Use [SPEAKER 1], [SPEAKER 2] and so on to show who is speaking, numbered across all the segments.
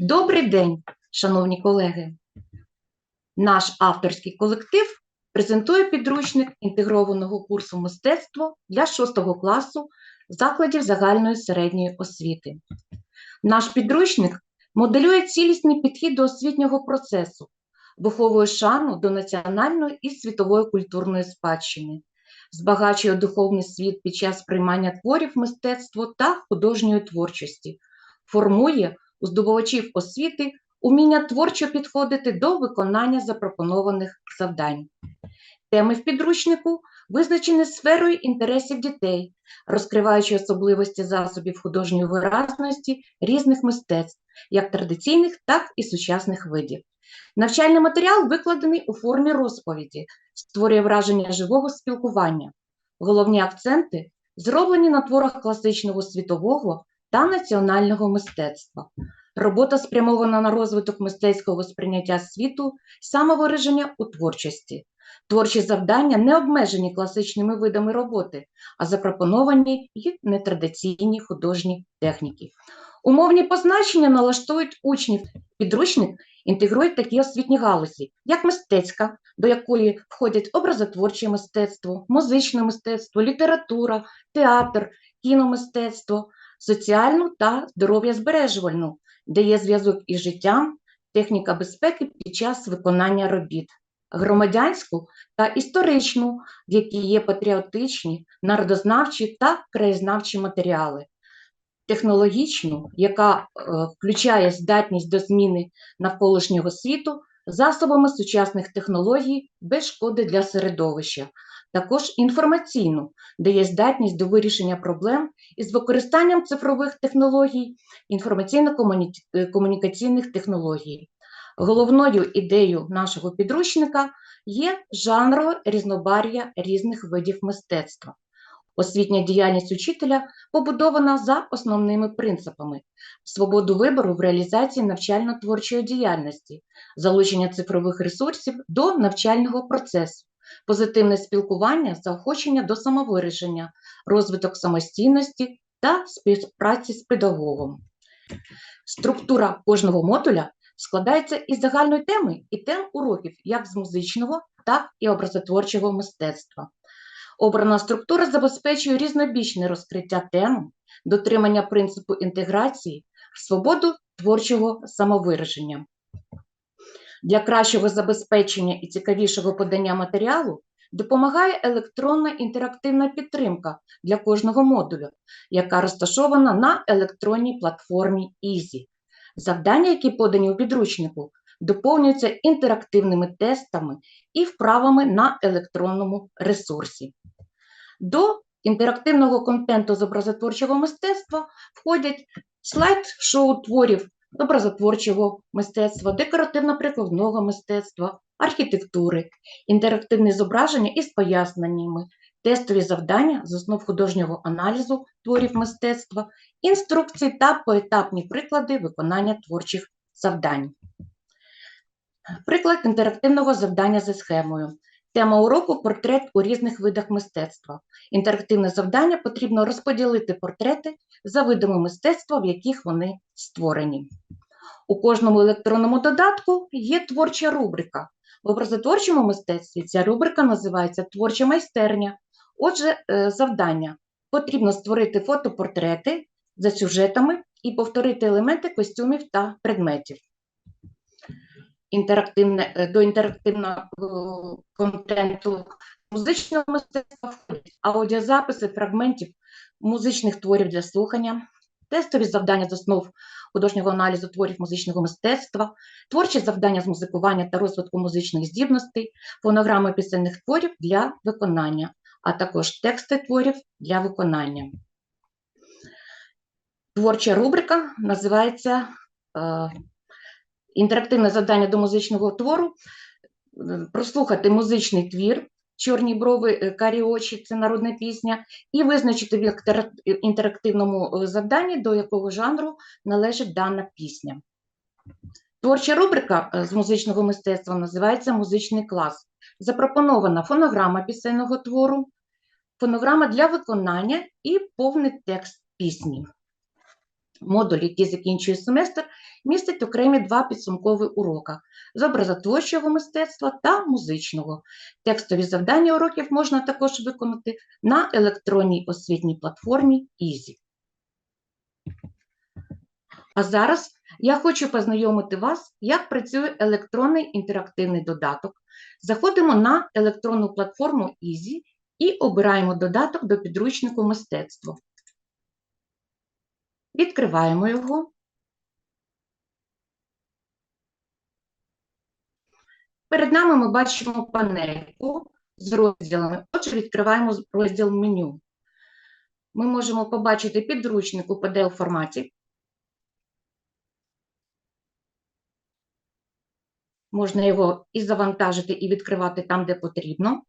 [SPEAKER 1] Добрий день, шановні колеги! Наш авторський колектив презентує підручник інтегрованого курсу мистецтво для 6 класу закладів загальної середньої освіти. Наш підручник моделює цілісний підхід до освітнього процесу, виховує шану до національної і світової культурної спадщини, збагачує духовний світ під час приймання творів мистецтва та художньої творчості, формує у здобувачів освіти уміння творчо підходити до виконання запропонованих завдань. Теми в підручнику визначені сферою інтересів дітей, розкриваючи особливості засобів художньої виразності різних мистецтв, як традиційних, так і сучасних видів. Навчальний матеріал викладений у формі розповіді, створює враження живого спілкування. Головні акценти зроблені на творах класичного світового та національного мистецтва. Робота спрямована на розвиток мистецького сприйняття світу, самовираження у творчості. Творчі завдання не обмежені класичними видами роботи, а запропоновані й нетрадиційні художні техніки. Умовні позначення налаштують учнів. Підручник інтегрує такі освітні галузі, як мистецька, до якої входять образотворче мистецтво, музичне мистецтво, література, театр, кіномистецтво, соціальну та здоров'я збережувальну, де є зв'язок із життям, техніка безпеки під час виконання робіт, громадянську та історичну, в якій є патріотичні, народознавчі та краєзнавчі матеріали, технологічну, яка е, включає здатність до зміни навколишнього світу засобами сучасних технологій без шкоди для середовища. Також інформаційну, де є здатність до вирішення проблем із використанням цифрових технологій, інформаційно-комунікаційних технологій. Головною ідеєю нашого підручника є жанрове різнобар'я різних видів мистецтва. Освітня діяльність учителя побудована за основними принципами: свободу вибору в реалізації навчально-творчої діяльності, залучення цифрових ресурсів до навчального процесу, позитивне спілкування, заохочення до самовираження, розвиток самостійності та співпраці з педагогом. Структура кожного модуля складається із загальної теми і тем уроків як з музичного, так і образотворчого мистецтва. Обрана структура забезпечує різнобічне розкриття тем, дотримання принципу інтеграції, свободу творчого самовираження. Для кращого забезпечення і цікавішого подання матеріалу допомагає електронна інтерактивна підтримка для кожного модулю, яка розташована на електронній платформі EASY. Завдання, які подані у підручнику, доповнюються інтерактивними тестами і вправами на електронному ресурсі. До інтерактивного контенту з образотворчого мистецтва входять слайд-шоу творів образотворчого мистецтва, декоративно-прикладного мистецтва, архітектури, інтерактивні зображення із поясненнями, тестові завдання з основ художнього аналізу творів мистецтва, інструкції та поетапні приклади виконання творчих завдань. Приклад інтерактивного завдання за схемою. Тема уроку портрет у різних видах мистецтва. Інтерактивне завдання потрібно розподілити портрети за видами мистецтва, в яких вони створені. У кожному електронному додатку є творча рубрика. В образотворчому мистецтві ця рубрика називається Творча майстерня. Отже, е, завдання потрібно створити фотопортрети за сюжетами і повторити елементи костюмів та предметів інтерактивне, е, до інтерактивного е, контенту музичного мистецтва аудіозаписи фрагментів музичних творів для слухання, тестові завдання з основ художнього аналізу творів музичного мистецтва, творчі завдання з музикування та розвитку музичних здібностей, фонограми пісенних творів для виконання, а також тексти творів для виконання. Творча рубрика називається е, інтерактивне завдання до музичного твору, е, прослухати музичний твір, чорні брови, е, карі очі це народна пісня, і визначити в інтерактивному е, завданні, до якого жанру належить дана пісня. Творча рубрика з музичного мистецтва називається Музичний клас. Запропонована фонограма пісенного твору, фонограма для виконання і повний текст пісні. Модуль, який закінчує семестр, містить окремі два підсумкові урока з образотворчого мистецтва та музичного. Текстові завдання уроків можна також виконати на електронній освітній платформі EASY. А зараз я хочу познайомити вас, як працює електронний інтерактивний додаток. Заходимо на електронну платформу EASY і обираємо додаток до підручнику мистецтво. Відкриваємо його. Перед нами ми бачимо панельку з розділами. Отже, відкриваємо розділ меню. Ми можемо побачити підручник у PDF форматі. Можна його і завантажити, і відкривати там, де потрібно.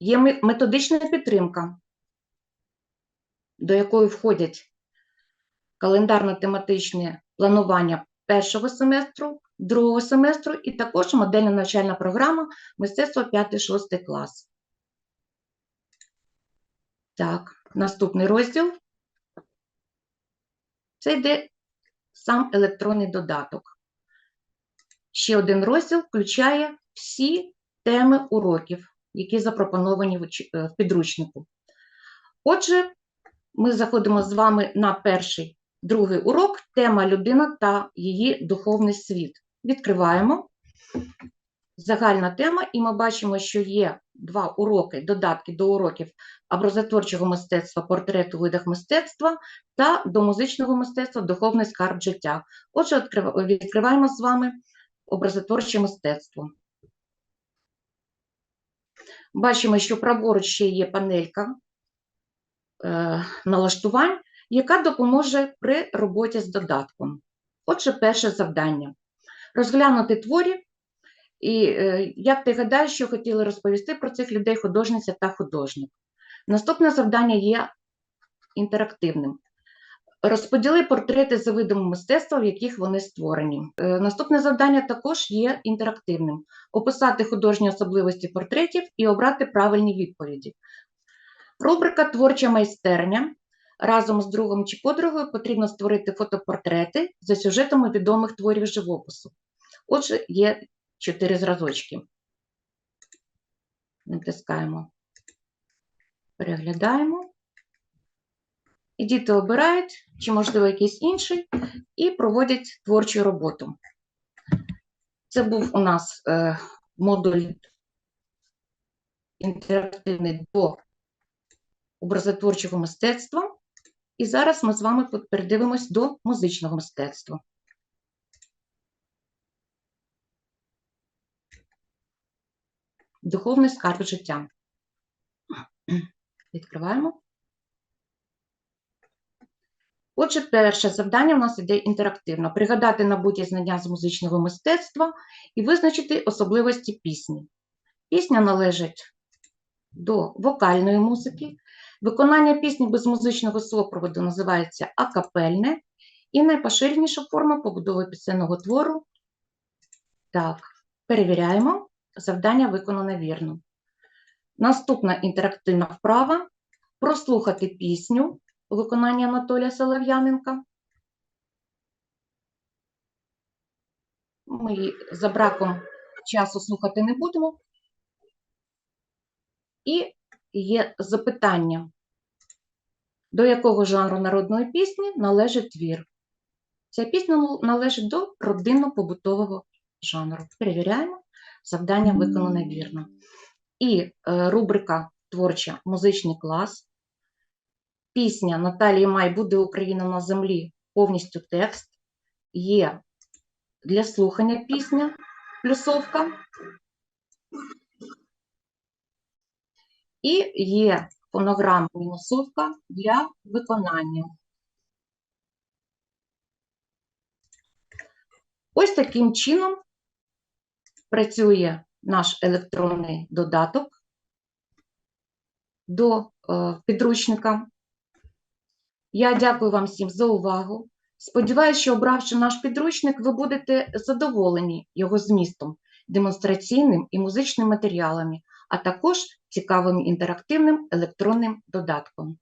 [SPEAKER 1] Є методична підтримка, до якої входять календарно-тематичне планування першого семестру, другого семестру і також модельна навчальна програма мистецтво 5-6 клас. Так, наступний розділ. Це йде сам електронний додаток. Ще один розділ включає всі теми уроків, які запропоновані в е, підручнику. Отже, ми заходимо з вами на перший, другий урок тема людина та її духовний світ. Відкриваємо. Загальна тема, і ми бачимо, що є два уроки, додатки до уроків образотворчого мистецтва, портрету у видах мистецтва та до музичного мистецтва духовний скарб життя. Отже, відкриваємо з вами образотворче мистецтво. Бачимо, що праворуч ще є панелька е, налаштувань, яка допоможе при роботі з додатком. Отже, перше завдання розглянути творів. І е, як ти гадаєш, що хотіли розповісти про цих людей художниця та художник? Наступне завдання є інтерактивним. Розподіли портрети за видами мистецтва, в яких вони створені. Е, Наступне завдання також є інтерактивним: описати художні особливості портретів і обрати правильні відповіді. Рубрика Творча майстерня. Разом з другом чи подругою потрібно створити фотопортрети за сюжетами відомих творів живопису. Отже, є чотири зразочки. Натискаємо, переглядаємо. І діти обирають, чи, можливо, якийсь інший, і проводять творчу роботу. Це був у нас е, модуль інтерактивний до образотворчого мистецтва. І зараз ми з вами передивимось до музичного мистецтва. Духовний скарб життя. Відкриваємо. Отже, перше завдання у нас іде інтерактивно: пригадати набуті знання з музичного мистецтва і визначити особливості пісні. Пісня належить до вокальної музики. Виконання пісні без музичного супроводу називається акапельне, і найпоширеніша форма побудови пісенного твору. Так, перевіряємо. Завдання виконане вірно. Наступна інтерактивна вправа прослухати пісню у виконанні Анатолія Солов'яненка. Ми за браком часу слухати не будемо. І є запитання, до якого жанру народної пісні належить твір. Ця пісня належить до родинно-побутового жанру. Перевіряємо, завдання виконане вірно. І е, рубрика творча музичний клас. Пісня Наталії Май Буде Україна на землі повністю текст. Є для слухання пісня плюсовка. І є фонограма мінусовка для виконання. Ось таким чином працює наш електронний додаток до е, підручника. Я дякую вам всім за увагу. Сподіваюся, що обравши наш підручник, ви будете задоволені його змістом, демонстраційним і музичним матеріалами, а також цікавим інтерактивним електронним додатком.